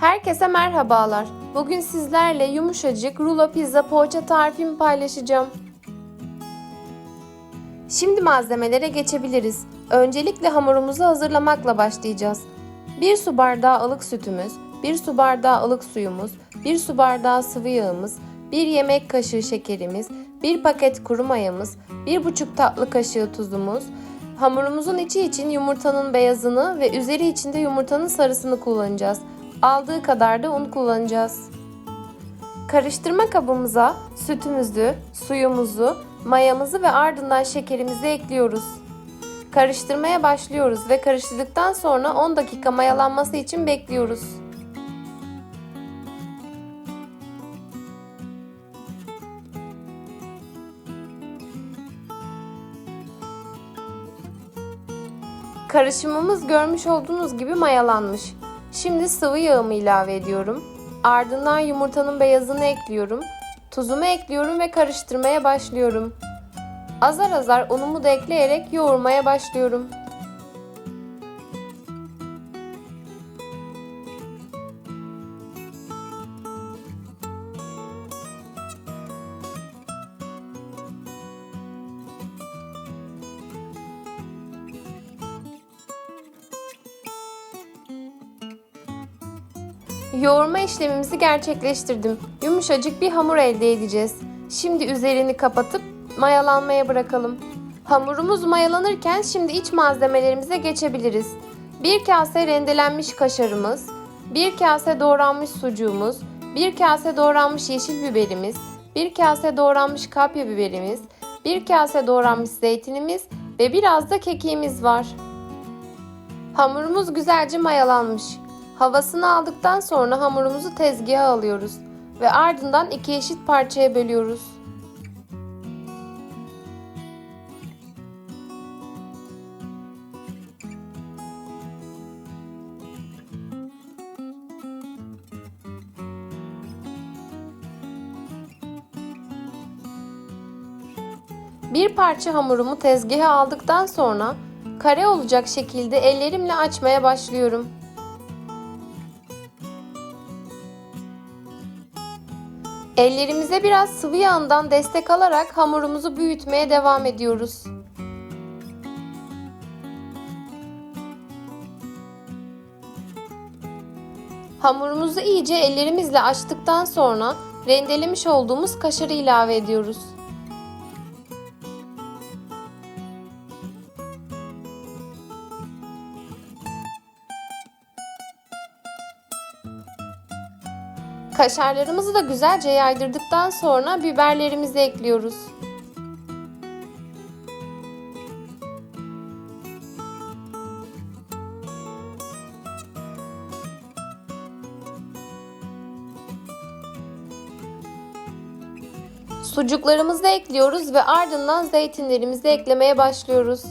Herkese merhabalar. Bugün sizlerle yumuşacık rulo pizza poğaça tarifimi paylaşacağım. Şimdi malzemelere geçebiliriz. Öncelikle hamurumuzu hazırlamakla başlayacağız. 1 su bardağı ılık sütümüz, 1 su bardağı ılık suyumuz, 1 su bardağı sıvı yağımız, 1 yemek kaşığı şekerimiz, 1 paket kuru mayamız, 1,5 tatlı kaşığı tuzumuz, Hamurumuzun içi için yumurtanın beyazını ve üzeri için de yumurtanın sarısını kullanacağız. Aldığı kadar da un kullanacağız. Karıştırma kabımıza sütümüzü, suyumuzu, mayamızı ve ardından şekerimizi ekliyoruz. Karıştırmaya başlıyoruz ve karıştırdıktan sonra 10 dakika mayalanması için bekliyoruz. Karışımımız görmüş olduğunuz gibi mayalanmış. Şimdi sıvı yağımı ilave ediyorum. Ardından yumurtanın beyazını ekliyorum. Tuzumu ekliyorum ve karıştırmaya başlıyorum. Azar azar unumu da ekleyerek yoğurmaya başlıyorum. Yoğurma işlemimizi gerçekleştirdim. Yumuşacık bir hamur elde edeceğiz. Şimdi üzerini kapatıp mayalanmaya bırakalım. Hamurumuz mayalanırken şimdi iç malzemelerimize geçebiliriz. Bir kase rendelenmiş kaşarımız, bir kase doğranmış sucuğumuz, bir kase doğranmış yeşil biberimiz, bir kase doğranmış kapya biberimiz, bir kase doğranmış zeytinimiz ve biraz da kekiğimiz var. Hamurumuz güzelce mayalanmış. Havasını aldıktan sonra hamurumuzu tezgaha alıyoruz ve ardından iki eşit parçaya bölüyoruz. Bir parça hamurumu tezgaha aldıktan sonra kare olacak şekilde ellerimle açmaya başlıyorum. Ellerimize biraz sıvı yağından destek alarak hamurumuzu büyütmeye devam ediyoruz. Hamurumuzu iyice ellerimizle açtıktan sonra rendelemiş olduğumuz kaşarı ilave ediyoruz. Kaşarlarımızı da güzelce yaydırdıktan sonra biberlerimizi ekliyoruz. Sucuklarımızı ekliyoruz ve ardından zeytinlerimizi eklemeye başlıyoruz.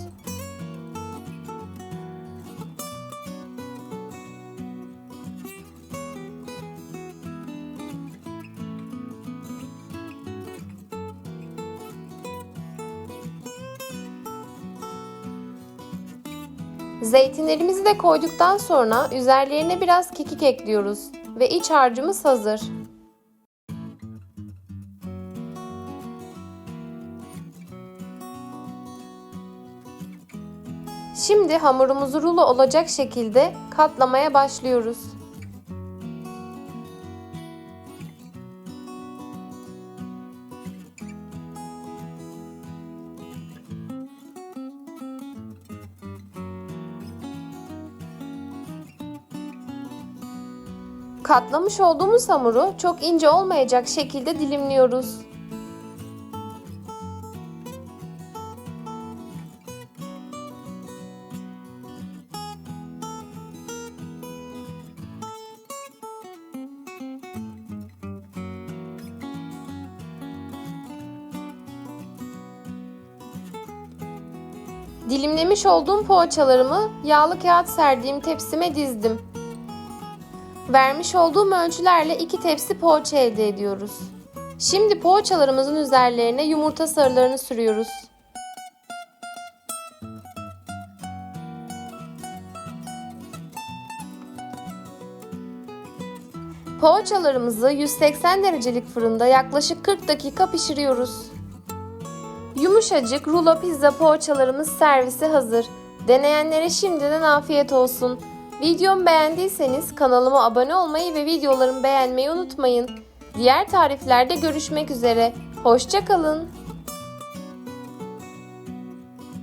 Zeytinlerimizi de koyduktan sonra üzerlerine biraz kekik ekliyoruz ve iç harcımız hazır. Şimdi hamurumuzu rulo olacak şekilde katlamaya başlıyoruz. Katlamış olduğumuz hamuru çok ince olmayacak şekilde dilimliyoruz. Dilimlemiş olduğum poğaçalarımı yağlı kağıt serdiğim tepsime dizdim. Vermiş olduğum ölçülerle iki tepsi poğaça elde ediyoruz. Şimdi poğaçalarımızın üzerlerine yumurta sarılarını sürüyoruz. Poğaçalarımızı 180 derecelik fırında yaklaşık 40 dakika pişiriyoruz. Yumuşacık rulo pizza poğaçalarımız servise hazır. Deneyenlere şimdiden afiyet olsun. Videomu beğendiyseniz kanalıma abone olmayı ve videolarımı beğenmeyi unutmayın. Diğer tariflerde görüşmek üzere. Hoşçakalın.